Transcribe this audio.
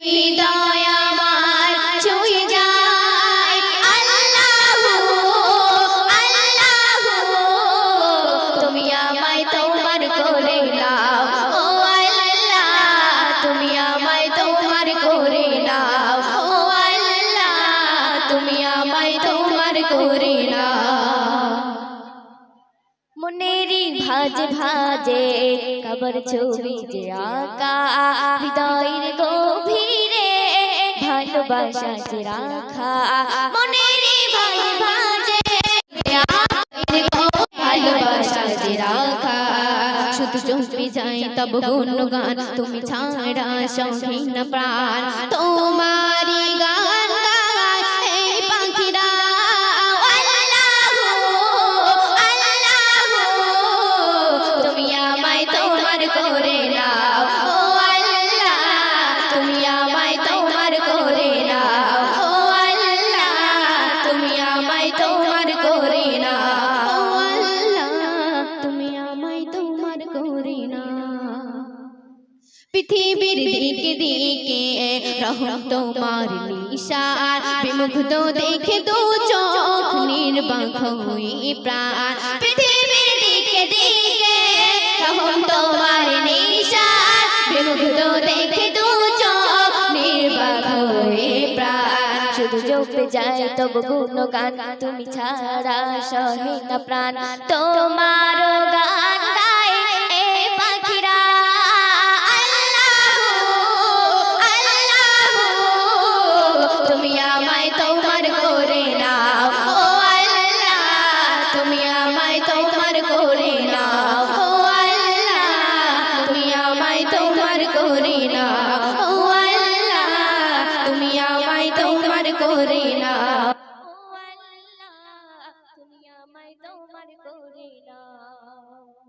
হৃদয় আমার ছুঁয়ে যায়। আল্লাহু আল্লাহু, তুমি আমায় তোমার করে নাও। ও আল্লাহ, তুমি আমায় তোমার করে নাও। ও আল্লাহ, তুমি আমায় তোমার করে নাও। মনেরি ভাজ ভাজে, কবর ছবি যে আকা ভালোবাসা যে রাখা মনেরি ভাজ ভাজে ভালোবাসা যে রাখা শুধু চলবে যায় তব গুণগান। তুমি ছাড়া সহিন প্রাণ। তোমারি গান করে পৃথিবীর দিকে দিকে রহম তোমার নিশান। বিমুগ্ধ দেখে দু চোখ নির্বাক হয়ে প্রাণ। পৃথিবীর দিকে দিকে রহম তোমার নিশান। বিমুগ্ধ দেখে দু চোখ নির্বাক হয়ে প্রাণ। শুধু জপে যায় তব গুণগান তুমি ছাড়া সহে না প্রাণ। তোমার করে না ও আল্লাহ তুমি আমায় তোমার করে না তোমার করে নাও